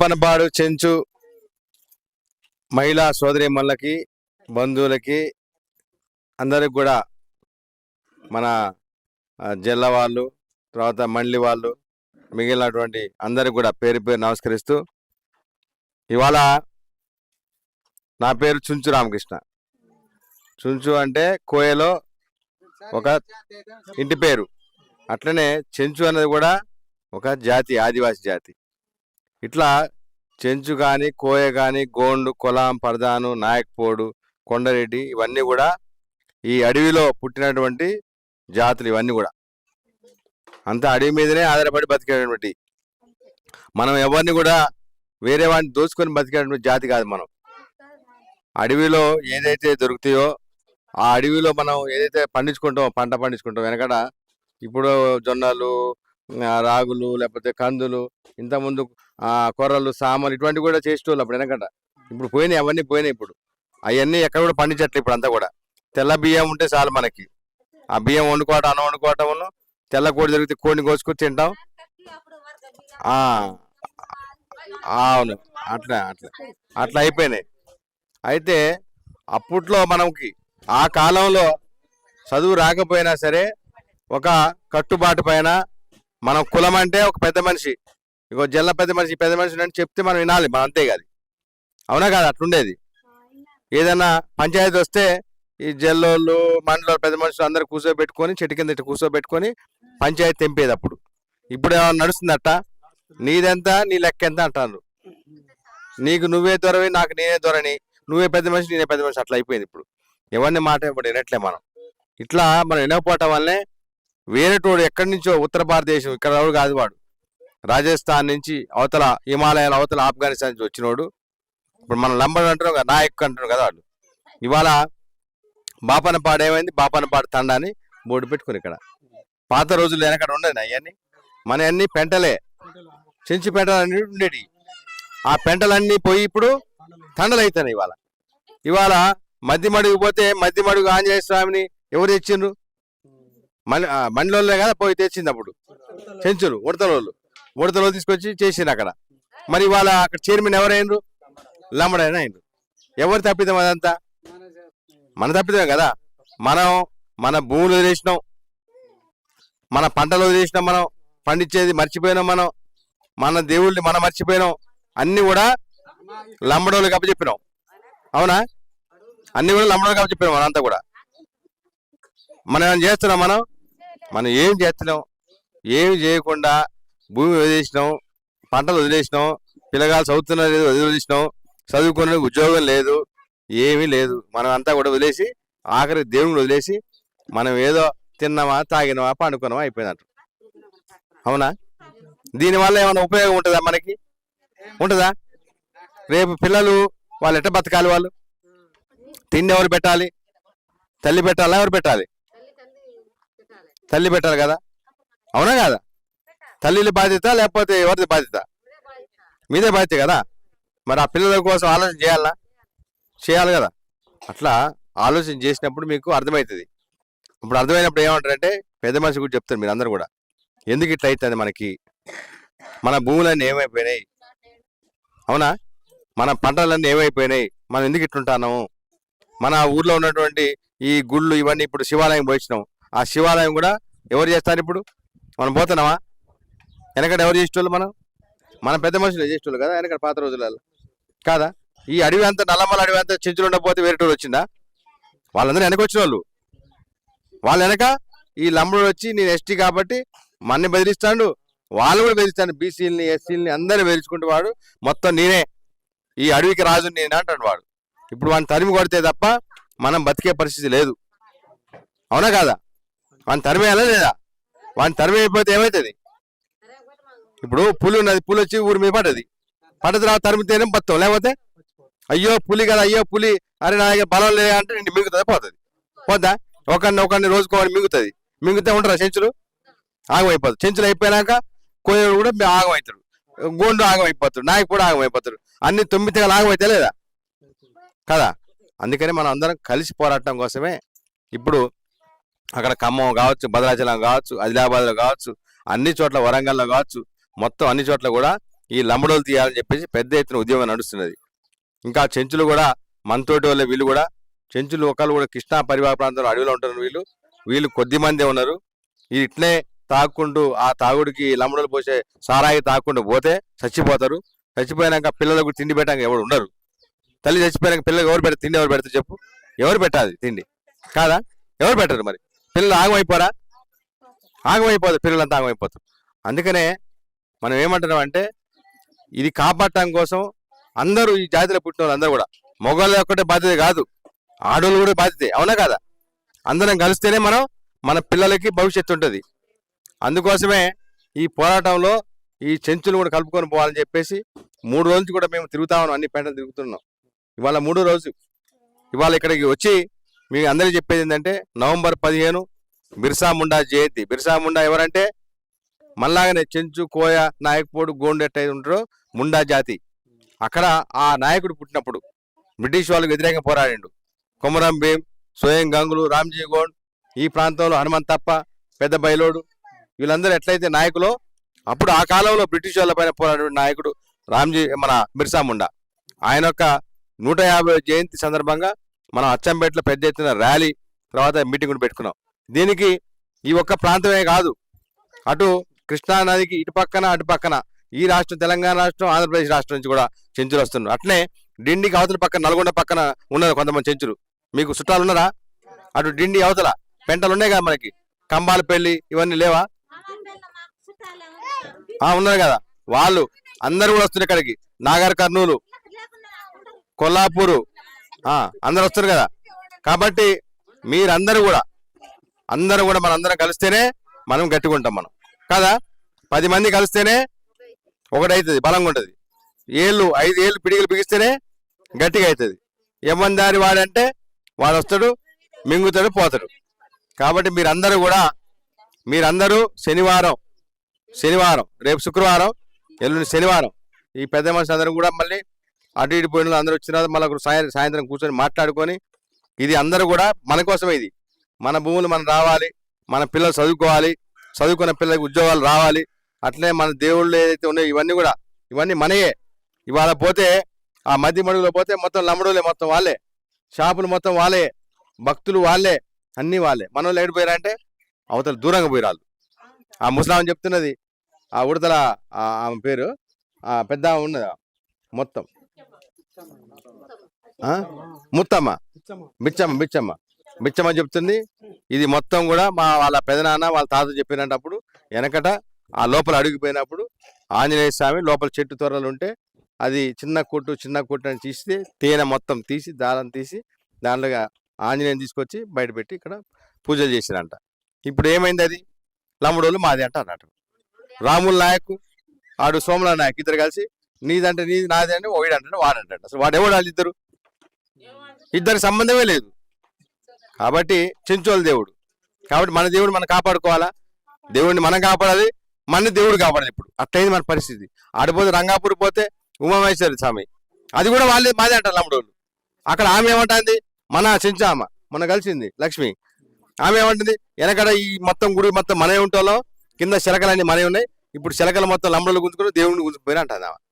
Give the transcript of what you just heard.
పనపాడు చెంచు మహిళా సోదరిమణులకి బంధువులకి అందరికి కూడా మన జిల్ల వాళ్ళు తర్వాత మండలి వాళ్ళు మిగిలినటువంటి అందరికి కూడా పేరు పేరు నమస్కరిస్తూ ఇవాళ నా పేరు చుంచు రామకృష్ణ. చుంచు అంటే కోయలో ఒక ఇంటి పేరు. అట్లనే చెంచు అనేది కూడా ఒక జాతి ఆదివాసి జాతి. ఇట్లా చెంచు కానీ కోయ కానీ గోండు కొలాం పరదాను నాయక్పోడు కొండరెడ్డి ఇవన్నీ కూడా ఈ అడవిలో పుట్టినటువంటి జాతులు ఇవన్నీ కూడా. అంతా అడవి మీదనే ఆధారపడి బతికేటువంటి మనం ఎవరిని కూడా వేరే వాడిని దోచుకొని బతికేటువంటి జాతి కాదు మనం. అడవిలో ఏదైతే దొరుకుతాయో ఆ అడవిలో మనం ఏదైతే పండించుకుంటామో పంట పండించుకుంటాం వెనకట ఇప్పుడు జొన్నలు రాగులు లేకపోతే కందులు ఇంతకుముందు కొర్రలు సామాన్లు ఇటువంటివి కూడా చేసేటోళ్ళు అప్పుడు వెనకట. ఇప్పుడు పోయినాయి అవన్నీ పోయినాయి ఇప్పుడు. అవన్నీ ఎక్కడ కూడా పండించట్లు ఇప్పుడు అంతా కూడా. తెల్ల బియ్యం ఉంటే చాలు మనకి. ఆ బియ్యం వండుకోవటం అన్నం వండుకోవటం తెల్ల కోడి దొరికితే కోడిని కోసుకొని తింటాం. ఆ అవును. అట్లా అట్లా. అట్లా అయిపోయినాయి. అయితే అప్పట్లో మనకి ఆ కాలంలో చదువు రాకపోయినా సరే ఒక కట్టుబాటు పైన మనం కులం అంటే ఒక పెద్ద మనిషి. ఇగో జల్ల పెద్ద మనిషి పెద్ద మనిషి అని చెప్తే మనం వినాలి మనం అంతే కాదు. అవునా కాదు? అట్లుండేది. ఏదైనా పంచాయతీ వస్తే ఈ జల్లోళ్ళు మండలో పెద్ద మనుషులు అందరు కూర్చోబెట్టుకొని చెట్టు కింద ఇట్లా కూర్చోబెట్టుకొని పంచాయతీ తెంపేది అప్పుడు. ఇప్పుడు ఏమన్నా నడుస్తుందట? నీదెంత నీ లెక్క ఎంత అంటారు నీకు నువ్వే దొరవి నాకు నేనే దొరని నువ్వే పెద్ద మనిషి నేనే పెద్ద మనిషి అట్లా అయిపోయింది ఇప్పుడు. ఎవరిని మాట ఇప్పుడు వినట్లే మనం. ఇట్లా మనం వినకపోవటం వల్లనే వేరేటోడు ఎక్కడి నుంచో ఉత్తర భారతదేశం ఇక్కడ కాదు వాడు. రాజస్థాన్ నుంచి అవతల హిమాలయాల అవతల ఆఫ్ఘనిస్తాన్ నుంచి వచ్చినోడు. ఇప్పుడు మనం లంబడు అంటున్నాం కదా నాయక్ అంటున్నాం కదా వాళ్ళు. ఇవాళ బాపనపాడు ఏమైంది? బాపనపాడు తండని బోర్డు పెట్టుకుని ఇక్కడ. పాత రోజులు వెనకడ ఉండేది అవన్నీ మన అన్ని పెంటలే. చెంచి పెంటలు అన్ని ఉండేవి ఆ పెంటలన్నీ పోయి ఇప్పుడు తండలు అవుతున్నాయి ఇవాళ. ఇవాళ మధ్య మడుగు పోతే మధ్య మడుగు ఆంజనేయ స్వామిని ఎవరు తెచ్చిండ్రు? మళ్ళీ మండలంలో కదా పోయి తెచ్చింది అప్పుడు. చెంచులు ఉడతలోళ్ళు. ముడతలో తీసుకొచ్చి చేసిండ్రు అక్కడ. మరి ఇవాళ అక్కడ చైర్మన్ ఎవరైనరు లంబడైనా అయినరు ఎవరు తప్పిదాం అదంతా మన తప్పిదమే కదా. మనం మన భూములు వదిలేసినాం. మన పంటలు వదిలేసినాం మనం. పండించేది మర్చిపోయినాం మనం. మన దేవుళ్ళని మనం మర్చిపోయినాం. అన్ని కూడా లంబడోళ్ళకి అప్పచెప్పినాం అవునా? అన్ని కూడా లంబడోళ్ళకి అప్పచెప్పినాం మనంతా కూడా. మనం ఏమైనా చేస్తున్నాం మనం? మనం ఏం చేస్తున్నాం? ఏమి చేయకుండా భూమి వదిలేసినాం పంటలు వదిలేసినాం పిల్లగాలు చదువుతున్నారు లేదు వదిలేసినాం చదువుకునే ఉద్యోగం లేదు ఏమీ లేదు. మనం అంతా కూడా వదిలేసి ఆఖరి దేవుని వదిలేసి మనం ఏదో తిన్నామా తాగినామా పండుకున్నామా అయిపోయిందంట. అవునా? దీనివల్ల ఏమైనా ఉపయోగం ఉంటుందా మనకి? ఉంటుందా? రేపు పిల్లలు వాళ్ళు ఎట్ట బతకాలి వాళ్ళు? తిండి ఎవరు పెట్టాలి? తల్లి పెట్టాలా ఎవరు పెట్టాలి? తల్లి పెట్టాలి కదా? అవునా కదా? తల్లి బాధ్యత లేకపోతే ఎవరిది బాధ్యత? మీదే బాధ్యత కదా? మరి ఆ పిల్లల కోసం ఆలోచన చేయాలా? చేయాలి కదా? అట్లా ఆలోచన చేసినప్పుడు మీకు అర్థమవుతుంది. ఇప్పుడు అర్థమైనప్పుడు ఏమంటారంటే పెద్ద మనిషి కూడా చెప్తారు మీరు అందరు కూడా. ఎందుకు ఇట్లా అవుతుంది మనకి? మన భూములన్నీ ఏమైపోయినాయి? అవునా? మన పంటలన్నీ ఏమైపోయినాయి? మనం ఎందుకు ఇట్లుంటాము మన ఊర్లో ఉన్నటువంటి ఈ గుళ్ళు ఇవన్నీ ఇప్పుడు శివాలయం పోయించినాం ఆ శివాలయం కూడా ఎవరు చేస్తారు ఇప్పుడు? మనం పోతున్నామా? వెనకడ ఎవరు చేసేటోళ్ళు మనం? మన పెద్ద మనుషులు చేసేటోళ్ళు కదా వెనకడ పాత రోజులలో. కాదా? ఈ అడవి అంతా నల్లమల అడవి అంతా చెంచులు ఉండకపోతే వేరేటోళ్ళు వచ్చిందా? వాళ్ళందరూ వెనక వచ్చిన వాళ్ళు వాళ్ళ వెనక ఈ లంబడు వచ్చి నేను ఎస్టీ కాబట్టి మన్ని బెదిరిస్తాడు వాళ్ళు కూడా బెదిరిస్తాను బీసీలని ఎస్సీలని అందరిని బెదిరించుకుంటూ వాడు మొత్తం నేనే. ఈ అడవికి రాజు నేనే అంటాడు వాడు. ఇప్పుడు వాడిని తరిమి కొడితే తప్ప మనం బతికే పరిస్థితి లేదు. అవునా కాదా? వాడిని తరిమేయాలా లేదా? వాడిని తరిమి అయిపోతే ఏమవుతుంది ఇప్పుడు పులి ఉన్నది పులి వచ్చి ఊరి మీద పడ్డది. పడ్డ తర్వాత తరిమితేనే బతాం లేకపోతే అయ్యో పులి కదా అయ్యో పులి అరే నా బలం లేదా అంటే నిండి మింగుతుంది పోతుంది. పోద్దా? ఒకరిని ఒకరిని రోజుకోవని మింగుతుంది. మింగితే ఉంటారా చెంచులు? ఆగం అయిపోతుంది. చెంచులు అయిపోయినాక కోయడు కూడా మీ ఆగం అవుతాడు గోండు ఆగం అయిపోతాడు నాయకు కూడా ఆగం అయిపోతాడు అన్ని తొమ్మిది తెగలు ఆగం అయితే లేదా కదా? అందుకని మనం అందరం కలిసి పోరాటం కోసమే ఇప్పుడు అక్కడ ఖమ్మం కావచ్చు భద్రాచలం కావచ్చు ఆదిలాబాద్లో కావచ్చు అన్ని చోట్ల వరంగల్లో కావచ్చు మొత్తం అన్ని చోట్ల కూడా ఈ లంబడోలు తీయాలని చెప్పేసి పెద్ద ఎత్తున ఉద్యమం నడుస్తున్నది. ఇంకా చెంచులు కూడా మనతోటి వాళ్ళ వీళ్ళు కూడా చెంచులు ఒకళ్ళు కూడా కృష్ణా పరివాహ ప్రాంతంలో అడవిలో ఉంటున్నారు వీళ్ళు. వీళ్ళు కొద్ది మందే ఉన్నారు. ఈ ఇట్లే తాగుకుంటూ ఆ తాగుడికి లంబడోలు పోసే సారాయి తాగుకుంటూ పోతే చచ్చిపోతారు. చచ్చిపోయినాక పిల్లలకు తిండి పెట్టాక ఎవరు ఉండరు. తల్లి చచ్చిపోయినాక పిల్లలకు ఎవరు పెడతారు? తిండి ఎవరు పెడతారు చెప్పు? ఎవరు పెట్టాలి తిండి? కాదా? ఎవరు పెట్టరు మరి? పిల్లలు ఆగమైపోరా? ఆగమైపోతారు పిల్లలంతా ఆగమైపోతారు. అందుకనే మనం ఏమంటున్నాం అంటే ఇది కాపాడటం కోసం అందరూ ఈ జాతిలో పుట్టిన వాళ్ళు అందరూ కూడా. మగవాళ్ళ ఒక్కటే బాధ్యత కాదు ఆడవాళ్ళు కూడా బాధ్యతే అవునా కదా? అందరం కలిస్తేనే మనం మన పిల్లలకి భవిష్యత్తు ఉంటుంది. అందుకోసమే ఈ పోరాటంలో ఈ చెంచులు కూడా కలుపుకొని పోవాలని చెప్పేసి మూడు రోజులు కూడా మేము తిరుగుతామని అన్ని పెంటలు తిరుగుతున్నాం. ఇవాళ మూడో రోజు. ఇవాళ ఇక్కడికి వచ్చి మీ అందరికీ చెప్పేది ఏంటంటే నవంబర్ పదిహేను బిర్సా ముండా జయంతి. బిర్సా ముండా ఎవరంటే మళ్ళాగానే చెంచు కోయ నాయకపోడు గోండు ఎట్టయితే ఉంటారో ముండా జాతి. అక్కడ ఆ నాయకుడు పుట్టినప్పుడు బ్రిటిష్ వాళ్ళకి వ్యతిరేకంగా పోరాడిండు. కొమరం భీం స్వయం గంగులు రామ్జీ గోండ్ ఈ ప్రాంతంలో హనుమంతప్ప పెద్ద బయలోడు వీళ్ళందరూ ఎట్లయితే నాయకులు అప్పుడు ఆ కాలంలో బ్రిటిష్ వాళ్ళ పైన పోరాడిన నాయకుడు రామ్జీ మన బిర్సా ముండా. ఆయన యొక్క నూట యాభై జయంతి సందర్భంగా మనం అచ్చంపేటలో పెద్ద ఎత్తున ర్యాలీ తర్వాత మీటింగ్ పెట్టుకున్నాం. దీనికి ఈ ఒక్క ప్రాంతమే కాదు అటు కృష్ణా నదికి ఇటు పక్కన అటు పక్కన. ఈ రాష్ట్రం తెలంగాణ రాష్ట్రం ఆంధ్రప్రదేశ్ రాష్ట్రం నుంచి కూడా చెంచులు వస్తున్నారు అట్లే డిండికి అవతల పక్కన నల్గొండ పక్కన ఉన్నారు కొంతమంది చెంచులు. మీకు చుట్టాలు ఉన్నారా? అటు డిండి అవతల పెంటలు ఉన్నాయి కదా మనకి? కంబాల పెళ్ళి ఇవన్నీ లేవా? ఆ ఉన్నారు కదా. వాళ్ళు అందరు కూడా వస్తున్నారు ఇక్కడికి. నాగర్ కర్నూలు కొల్లాపూరు. అందరు వస్తారు కదా. కాబట్టి మీరందరూ కూడా అందరూ కూడా మనందరం కలిస్తేనే మనం గట్టిగా ఉంటాం మనం. కదా? పది మంది కలిస్తేనే ఒకటవుతుంది బలంగా ఉంటుంది ఏళ్ళు ఐదు ఏళ్ళు పిడిగిలు బిగిస్తేనే గట్టిగా అవుతుంది ఎమ్మని దారి వాడంటే వాడు వస్తాడు మింగుతాడు పోతాడు. కాబట్టి మీరందరూ కూడా మీరందరూ శనివారం శనివారం రేపు శుక్రవారం ఎల్లుండి శనివారం ఈ పెద్ద మనిషి అందరూ కూడా మళ్ళీ అటు ఇటు పోయిన అందరూ వచ్చిన తర్వాత మళ్ళీ ఒకరు సాయం సాయంత్రం కూర్చొని మాట్లాడుకొని ఇది అందరూ కూడా మన కోసమే ఇది. మన భూములు మనం రావాలి మన పిల్లలు చదువుకోవాలి చదువుకున్న పిల్లలకు ఉద్యోగాలు రావాలి. అట్లే మన దేవుళ్ళు ఏదైతే ఉన్నాయో ఇవన్నీ కూడా ఇవన్నీ మనయే. ఇవాళ పోతే ఆ మధ్య మడుగులో పోతే మొత్తం లంబడులే మొత్తం వాళ్ళే. షాపులు మొత్తం వాళ్ళే. భక్తులు వాళ్ళే. అన్ని వాళ్ళే. మన వాళ్ళు ఎక్కడికి పోయారంటే అవతల దూరంగా పోయిరాళ్ళు ఆ ముసలాం చెప్తున్నది ఆ ఉడతల ఆ ఆమె పేరు ఆ పెద్ద ఉన్నది మొత్తం. ఆ? ముత్తమ్మ. బిచ్చమ్మ బిచ్చమ్మ. మిచ్చమని చెప్తుంది. ఇది మొత్తం కూడా మా వాళ్ళ పెదనాన్న వాళ్ళ తాత చెప్పినప్పుడు వెనకట ఆ లోపల అడిగిపోయినప్పుడు ఆంజనేయ స్వామి లోపల చెట్టు త్వరలు ఉంటే అది చిన్న కొట్టు చిన్న కొట్టు అని తీస్తే తేనె మొత్తం తీసి దారం తీసి దాంట్లో ఆంజనేయం తీసుకొచ్చి బయటపెట్టి ఇక్కడ పూజలు చేసిరంట. ఇప్పుడు ఏమైంది అది? లమ్ముడోళ్ళు మాది అంట అన్నట్టు. రాముల నాయక్ ఆడు సోమల నాయక్ ఇద్దరు కలిసి నీదంటే నీది నాది అంటే ఒకడు అంటే వాడు అంటాడు అసలు వాడు ఎవడాలి వాళ్ళు ఇద్దరు? ఇద్దరికి సంబంధమే లేదు. కాబట్టి చెంచోలు దేవుడు. కాబట్టి మన దేవుడు మనం కాపాడుకోవాలా? దేవుడిని మనం కాపాడాలి మన దేవుడు కాపాడాలి ఇప్పుడు. అట్లయింది మన పరిస్థితి. ఆడిపోతే రంగాపూర్ పోతే ఉమామహేశ్వరి స్వామి. అది కూడా వాళ్ళే మాదే అంటారు లమ్మడోళ్ళు అక్కడ ఆమె ఏమంటుంది? మన చెంచామ. మన కలిసింది లక్ష్మి. ఆమె ఏమంటుంది? వెనకడ ఈ మొత్తం గుడి మొత్తం మనమే ఉంటాలో కింద శిలకలన్నీ మనవి ఉన్నాయి. ఇప్పుడు శిలకలు మొత్తం లంబడలు గుంజుకుని దేవుడిని గుంజుకుపోయినా అంటుంది ఆమె.